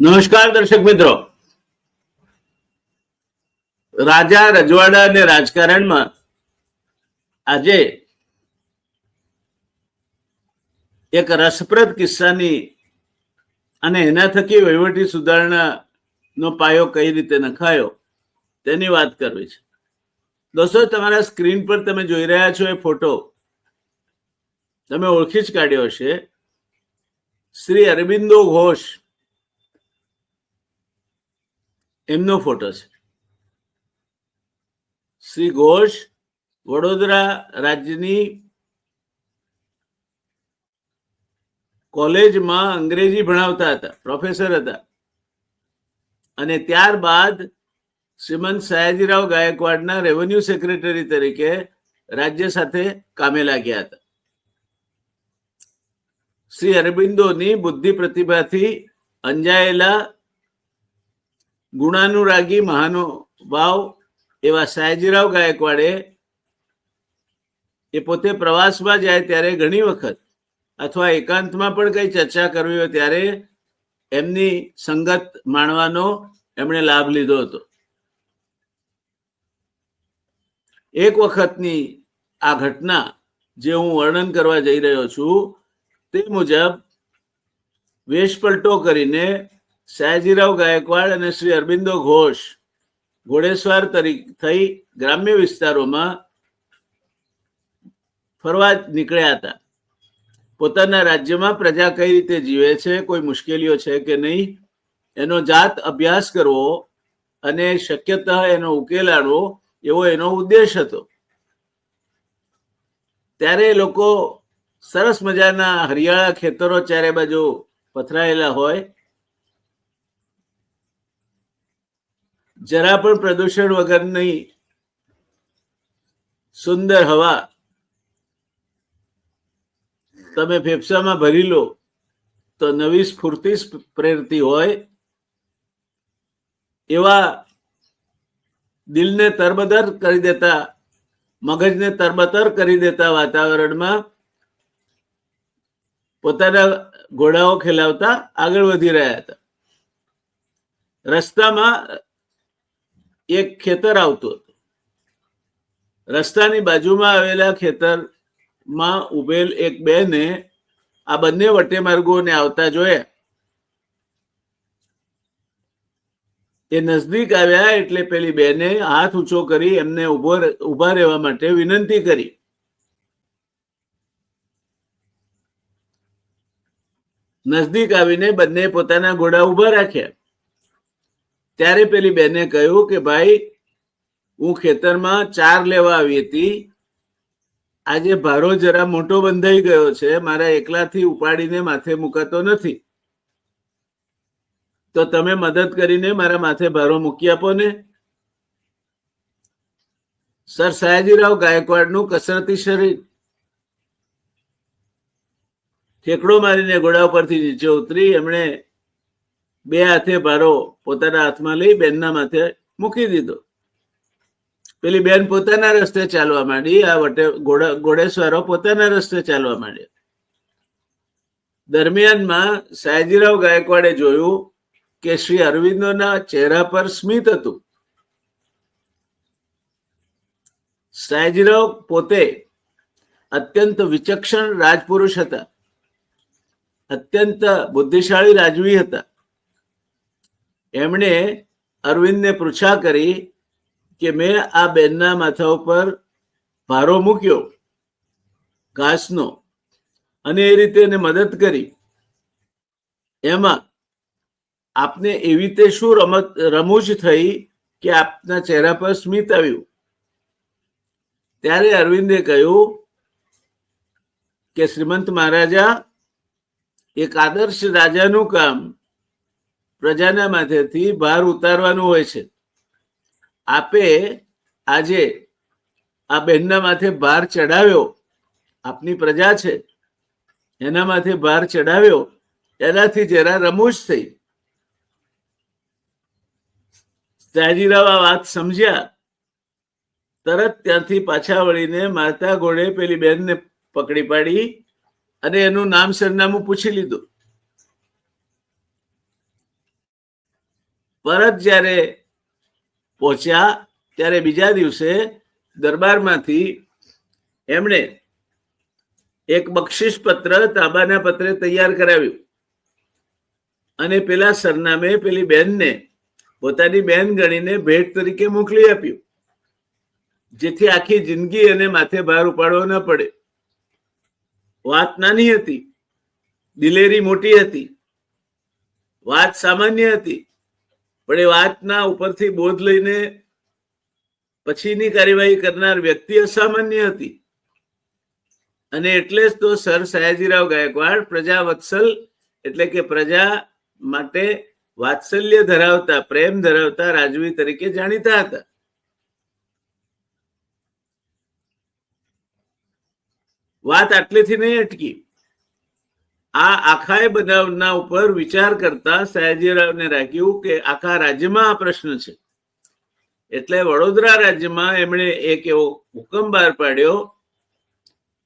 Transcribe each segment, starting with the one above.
નમસ્કાર દર્શક મિત્રો. રાજા રજવાડા અને રાજકારણમાં આજે એક રસપ્રદ કિસ્સાની અને એના થકી વહીવટી સુધારણાનો પાયો કઈ રીતે નખાયો તેની વાત કરવી છે. દોસ્તો, તમારા સ્ક્રીન પર તમે જોઈ રહ્યા છો એ ફોટો. તમે ઓળખી જ કાઢ્યો હશે. શ્રી અરવિંદો ઘોષ એમનો ફોટો છે. શ્રી ઘોષ, વડોદરા રાજ્યની કોલેજમાં અંગ્રેજી ભણાવતા હતા પ્રોફેસર હતા. અને ત્યારબાદ શ્રીમંત સયાજીરાવ ગાયકવાડના રેવન્યુ સેક્રેટરી તરીકે રાજ્ય સાથે કામે લાગ્યા હતા. શ્રી અરબિંદોની બુદ્ધિ પ્રતિભાથી અંજાયેલા ગુણાનુરાગી મહાનુભાવ એવા સયાજીરાવ ગાયકવાડે એ પોતે પ્રવાસમાં જાય ત્યારે ઘણી વખત અથવા એકાંતમાં પણ કઈ ચર્ચા કરવી હોય ત્યારે એમની સંગત માણવાનો એમણે લાભ લીધો હતો. એક વખતની આ ઘટના જે હું વર્ણન કરવા જઈ રહ્યો છું તે મુજબ વેશપલટો કરીને સયાજીરાવ ગાયકવાડ અને શ્રી અરવિંદો ઘોષ ઘોડેસવાર થઈ ગ્રામ્ય વિસ્તારોમાં ફરવા નીકળ્યા હતા. પોતાના રાજ્યમાં પ્રજા કઈ રીતે જીવે છે, કોઈ મુશ્કેલીઓ છે કે નહીં, એનો જાત અભ્યાસ કરવો અને શક્યતઃ એનો ઉકેલ આણવો એવો એનો ઉદ્દેશ હતો. ત્યારે એ લોકો સરસ મજાના હરિયાળા ખેતરો ચારે બાજુ પથરાયેલા હોય જરા પણ પ્રદૂષણ વગરની સુંદર હવા, તમે ફેફસામાં ભરી લો, તો નવી સ્ફૂર્તિ પ્રેરતી હોય, એવા દિલને તરબતર કરી દેતા, મગજને તરબતર કરી દેતા વાતાવરણમાં પોતાના ઘોડાઓ ખેલાવતા આગળ વધી રહ્યા હતા. રસ્તામાં એક ખેતર આવતું હતું. રસ્તાની બાજુમાં આવેલા ખેતરમાં ઉભેલ એક બેને આ બંને વટે માર્ગોને આવતા જોયા. એ નજદીક આવ્યા એટલે પેલી બેને હાથ ઊંચો કરી એમને ઊભો ઊભા રહેવા માટે વિનંતી કરી. નજદીક આવીને બંને પોતાના ઘોડા ઊભા રાખ્યા. ત્યારે પેલી બેને કહ્યું કે ભાઈ, હું ખેતરમાં ચાર લેવા આવી હતી. આજે ભારો જરા મોટો બંધાઈ ગયો છે, મારા એકલાથી ઉપાડીને માથે મુકાતો નથી. તો તમે મદદ કરીને મારા માથે ભારો મૂકી આપો ને. સર સયાજીરાવ ગાયકવાડનું કસરતી શરીર. ઠેકડો મારીને ઘોડા ઉપરથી નીચે ઉતરી, એમણે બે હાથે ભારો પોતાના હાથમાં લઈ બેનના માથે મૂકી દીધો. પેલી બેન પોતાના રસ્તે ચાલવા માંડી, આ વટે ઘોડા ઘોડેસવારો પોતાના રસ્તે ચાલવા માંડ્યા. દરમિયાનમાં સાયજીરાવ ગાયકવાડે જોયું કે શ્રી અરવિંદોના ચહેરા પર સ્મિત હતું. સાયજીરાવ પોતે અત્યંત વિચક્ષણ રાજપુરુષ હતા. અત્યંત બુદ્ધિશાળી રાજવી હતા. એમણે અરવિંદને પૃચ્છા કરી કે મેં આ બેનના માથા ઉપર ભારો મૂક્યો, ઘાસનો, અને એ રીતે એને મદદ કરી. એમાં આપને એવી રીતે શું રમત, રમૂજ થઈ કે આપના ચહેરા પર સ્મિત આવ્યું? ત્યારે અરવિંદે કહ્યું કે શ્રીમંત મહારાજા, એક આદર્શ રાજાનું કામ પ્રજાના માથેથી ભાર ઉતારવાનું હોય છે. આપે આજે આ બહેનના માથે ભાર ચડાવ્યો આપની પ્રજા છે. એના માથે ભાર ચડાવ્યો એનાથી જરા રમૂજ થઈ. સાજીરાવ આ વાત સમજ્યા. તરત ત્યાંથી પાછા વળીને માતા ઘોડે પેલી બેનને પકડી પાડી અને એનું નામ સરનામું પૂછી લીધું. પરત જ્યારે પહોંચ્યા ત્યારે બીજા દિવસે દરબારમાંથી એમણે એક બક્ષિસ પત્ર તાંબાના પત્રે તૈયાર કરાવ્યું. અને પેલા સરનામે પેલી બેનને પોતાની બેન ગણીને ભેટ તરીકે મોકલી આપ્યું, જેથી આખી જિંદગી એને માથે ભાર ઉપાડવો ન પડે. વાત નાની હતી, દિલેરી મોટી હતી, વાત સામાન્ય હતી પણ એ વાતના ઉપરથી બોધ લઈને પછીની કાર્યવાહી કરનાર વ્યક્તિ અસામાન્ય હતી. અને એટલે જ તો સર સયાજીરાવ ગાયકવાડ પ્રજા વત્સલ એટલે કે પ્રજા માટે વાત્સલ્ય ધરાવતા, પ્રેમ ધરાવતા રાજવી તરીકે જાણીતા હતા. વાત આટલેથી નહીં અટકી. આ આખા બનાવના ઉપર વિચાર કરતા સયાજીરાવને રાખ્યું કે આખા રાજ્યમાં આ પ્રશ્ન છે. એટલે વડોદરા રાજ્યમાં એમણે એક એવો હુકમ બહાર પાડ્યો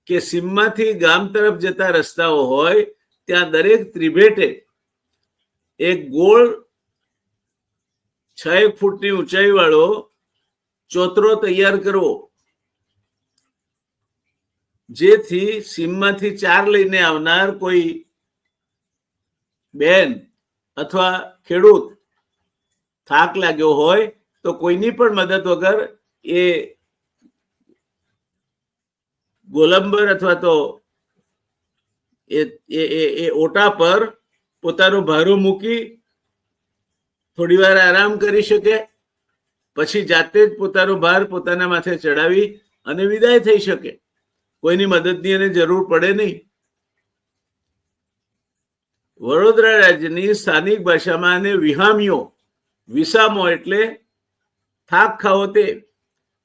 કે સીમમાંથી ગામ તરફ જતા રસ્તાઓ હોય, ત્યાં દરેક ત્રિભેટે એક ગોળ છ એક ફૂટની ઊંચાઈ વાળો ચોતરો તૈયાર કરવો. જેથી સીમમાંથી ચાર લઈને આવનાર કોઈ બેન અથવા ખેડૂત થાક લાગ્યો હોય તો કોઈની પણ મદદ વગર એ ગોલંબર અથવા તો એ ઓટા પર પોતાનું ભારું મૂકી થોડી વાર આરામ કરી શકે, પછી જાતે જ પોતાનો ભાર પોતાના માથે ચડાવી અને વિદાય થઈ શકે. કોઈની મદદની એને જરૂર પડે નહીં. વડોદરા રાજ્યની સ્થાનિક ભાષામાં આને વિહામીઓ, વિસામો એટલે થાક ખાવો તે.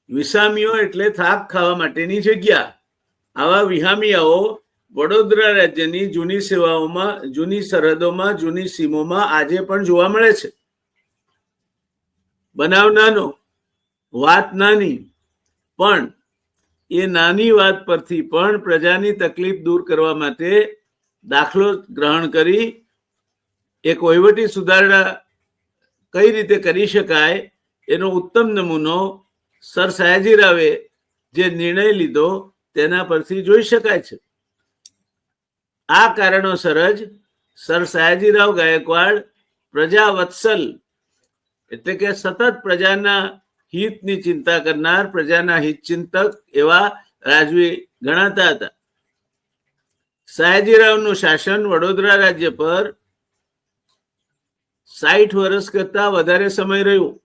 વિસામીઓ એટલે થાક ખાવા માટેની જગ્યા. આવા વિહામિયાઓ વડોદરા રાજ્યની જૂની સેવાઓમાં, જૂની સરહદોમાં, જૂની સીમોમાં આજે પણ જોવા મળે છે. બનાવ નાનો, વાત નાની, પણ એ નાની વાત પરથી પણ પ્રજાની તકલીફ દૂર કરવા માટે દાખલો ગ્રહણ કરી, એક વહીવટી સુધારણા કઈ રીતે કરી શકાય, એનો ઉત્તમ નમૂનો સર સયાજી રાવે જે નિર્ણય લીધો તેના પરથી જોઈ શકાય છે. આ કારણોસર જ સર સયાજીરાવ ગાયકવાડ પ્રજા વત્સલ એટલે કે સતત પ્રજાના હિતની ચિંતા કરનાર, પ્રજાના હિત ચિંતક એવા રાજવી ગણાતા હતા. સયાજીરાવનું શાસન વડોદરા રાજ્ય પર સાઠ વર્ષ કરતા વધારે સમય રહ્યું.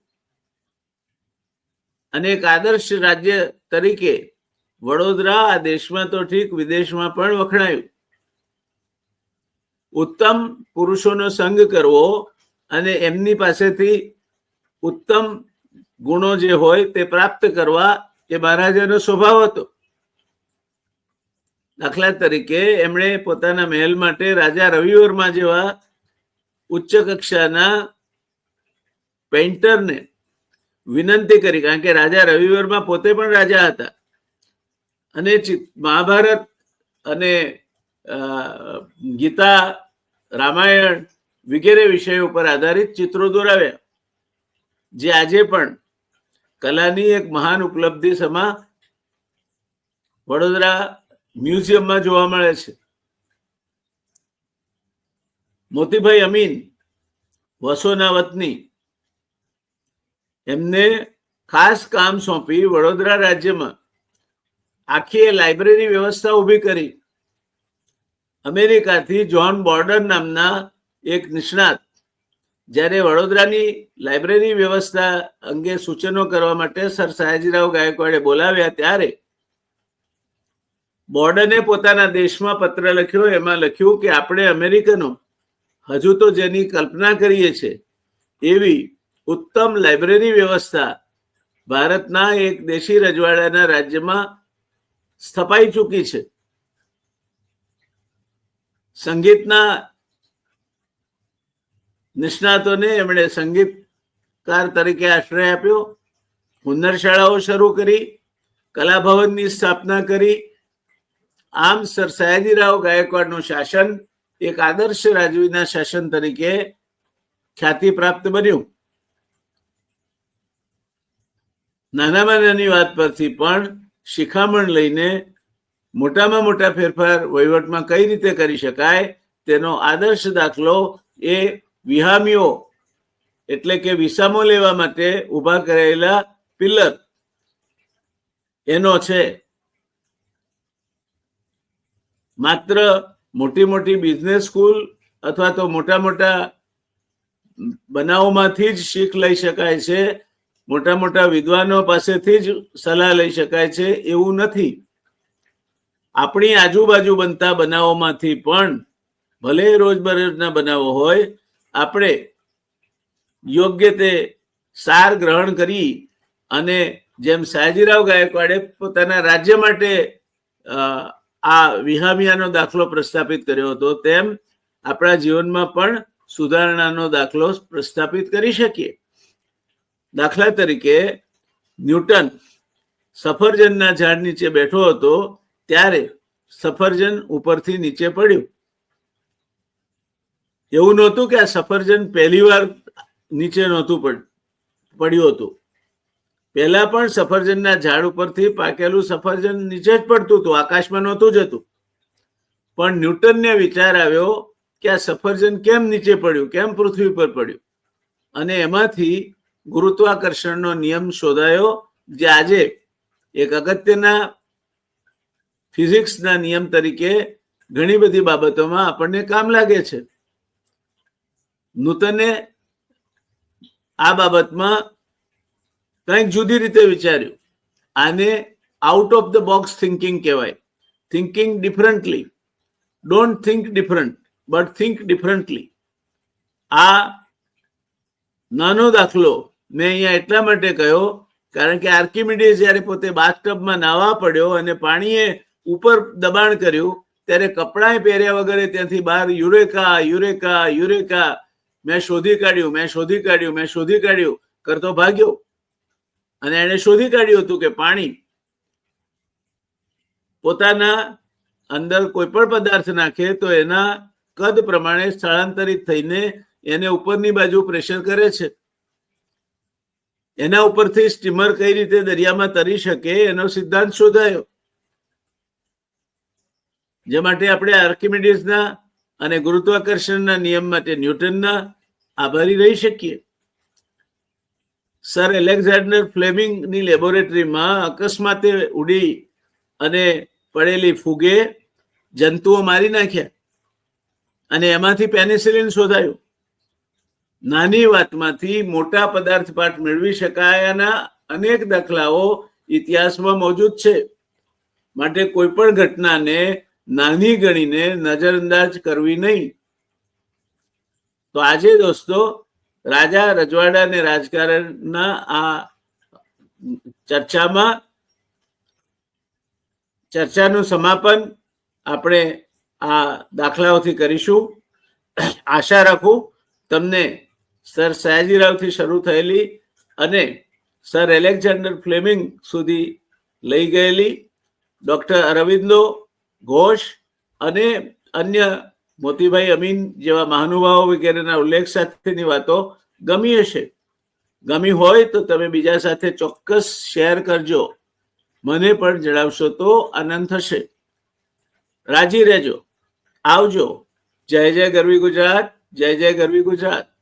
અને એક આદર્શ રાજ્ય તરીકે વડોદરા આ દેશમાં તો ઠીક વિદેશમાં પણ વખણાયું. ઉત્તમ પુરુષોનો સંગ કરવો અને એમની પાસેથી ઉત્તમ ગુણો જે હોય તે પ્રાપ્ત કરવા એ મહારાજાનો સ્વભાવ હતો. દાખલા તરીકે એમણે પોતાના મહેલ માટે રાજા રવિવર્મા જેવા ઉચ્ચ કક્ષાના પેન્ટરને વિનંતી કરી, કારણ કે રાજા રવિવર્મા પોતે પણ રાજા હતા. અને મહાભારત અને ગીતા, રામાયણ વગેરે વિષયો ઉપર આધારિત ચિત્રો દોરાવ્યા. જે આજે પણ કલાની એક મહાન ઉપલબ્ધિ સમા વડોદરા મ્યુઝિયમમાં જોવા મળે છે. મોતીભાઈ અમીન, વસોના વતની, એમને ખાસ કામ સોંપી વડોદરા રાજ્યમાં આખી લાઇબ્રેરી વ્યવસ્થા ઊભી કરી. અમેરિકાથી જ્હોન બોર્ડર નામના એક નિષ્ણાત જ્યારે વડોદરાની લાઇબ્રેરી વ્યવસ્થા અંગે સૂચનો કરવા માટે સર સયાજીરાવ ગાયકવાડે બોલાવ્યા ત્યારે બોર્ડને પોતાના દેશમાં પત્ર લખ્યો. એમાં લખ્યું કે, આપણે અમેરિકનો હજુ તો જેની કલ્પના કરીએ છીએ એવી ઉત્તમ લાઇબ્રેરી વ્યવસ્થા ભારતના એક દેશી રજવાડાના રાજ્યમાં સ્થપાઈ ચૂકી છે. સંગીતના નિષ્ણાતોને એમણે સંગીતકાર તરીકે આશ્રય આપ્યો. હુન્નર શાળાઓ શરૂ કરી કલાભવનની સ્થાપના કરી. આમ સર સયાજીરાવ ગાયકવાડનું શાસન એક આદર્શ રાજવીના શાસન તરીકે ખ્યાતિ પ્રાપ્ત બન્યું. નાનામાં નાની વાત પરથી પણ શિખામણ લઈને મોટામાં મોટા ફેરફાર વહીવટમાં કઈ રીતે કરી શકાય તેનો આદર્શ દાખલો એ વિહામીઓ એટલે કે વિસામો લેવા માટે ઊભા કરેલા પિલ્લર એનો છે માત્ર મોટી મોટી બિઝનેસ સ્કૂલ અથવા તો મોટા મોટા બનાવોમાંથી જ શીખ લઈ શકાય છે. મોટા મોટા વિદ્વાનો પાસેથી જ સલાહ લઈ શકાય છે. એવું નથી. આપણી આજુબાજુ બનતા બનાવોમાંથી પણ ભલે રોજબરોજના બનાવો હોય આપણે યોગ્ય તે સાર ગ્રહણ કરી અને જેમ સયાજીરાવ ગાયકવાડે પોતાના રાજ્ય માટે આ વિહામિયાનો દાખલો પ્રસ્થાપિત કર્યો હતો, તેમ આપણા જીવનમાં પણ સુધારણાનો દાખલો પ્રસ્થાપિત કરી શકીએ. દાખલા તરીકે ન્યૂટન સફરજનના ઝાડ નીચે બેઠો હતો, ત્યારે સફરજન ઉપરથી નીચે પડ્યું. એવું નહોતું કે આ સફરજન પહેલી વાર નીચે નહોતું પડ્યું હતું. પહેલા પણ સફરજનના ઝાડ ઉપરથી પાકેલું સફરજન નીચે જ પડતું હતું, આકાશમાં નહોતું જતું. પણ ન્યૂટનને વિચાર આવ્યો કે આ સફરજન કેમ નીચે પડ્યું, કેમ પૃથ્વી પર પડ્યું? અને એમાંથી ગુરુત્વાકર્ષણનો નિયમ શોધાયો જે આજે એક અગત્યના ફિઝિક્સના નિયમ તરીકે ઘણી બધી બાબતોમાં આપણને કામ લાગે છે. નૂતને આ બાબતમાં કંઈક જુદી રીતે વિચાર્યું. આને out of the box thinking કહેવાય. Thinking differently don't think different but think differently આ નાનો દાખલો મેં અહીંયા એટલા માટે કહ્યો, કારણ કે આર્કિમિડીઝ જ્યારે પોતે બાથટબમાં નાવા પડ્યો અને પાણીએ ઉપર દબાણ કર્યું, ત્યારે કપડાં પહેર્યા વગરે ત્યાંથી બહાર યુરેકા યુરેકા યુરેકા મેં શોધી કાઢ્યું, મેં શોધી કાઢ્યું, મેં શોધી કાઢ્યું. કરતો ભાગ્યો. અને એને શોધી કાઢ્યું હતું કે પાણી પોતાના અંદર કોઈ પણ પદાર્થ નાખે તો એના કદ પ્રમાણે સ્થળાંતરિત થઈને એને ઉપરની બાજુ પ્રેશર કરે છે. એના ઉપરથી સ્ટીમર કઈ રીતે દરિયામાં તરી શકે એનો સિદ્ધાંત શોધાયો. જે માટે આપણે આર્કિમિડીઝના અને ગુરુત્વાકર્ષણના નિયમ માટે ન્યૂટનના આભારી રહી શકીએ. સર એલેક્ઝાન્ડર ફ્લેમિંગની લેબોરેટરીમાં અકસ્માતે ઉડી અને પડેલી ફૂગે જંતુઓ મારી નાખ્યા અને એમાંથી પેનિસિલિન શોધાયું. નાની વાતમાંથી મોટા પદાર્થ પાઠ મેળવી શકાયાના અનેક દાખલાઓ ઇતિહાસમાં મોજૂદ છે. માટે કોઈ પણ ઘટનાને નાની ગણીને નજરઅંદાજ કરવી નહીં. તો આજે દોસ્તો, રાજા રજવાડા અને રાજકારણના આ ચર્ચામાં ચર્ચાનું સમાપન આપણે આ દાખલાઓથી કરીશું. આશા રાખું તમને સર સયાજીરાવથી શરૂ થયેલી અને સર એલેક્ઝાન્ડર ફ્લેમિંગ સુધી લઈ ગયેલી. ડૉક્ટર અરવિંદો ઘોષ અને અન્ય મોતીભાઈ અમીન જેવા મહાનુભાવો વગેરેના ઉલ્લેખ સાથેની વાતો ગમી હશે. ગમી હોય તો તમે બીજા સાથે ચોક્કસ શેર કરજો. મને પણ જણાવશો તો આનંદ થશે. રાજી રહેજો. આવજો. જય જય ગરવી ગુજરાત. જય જય ગરવી ગુજરાત.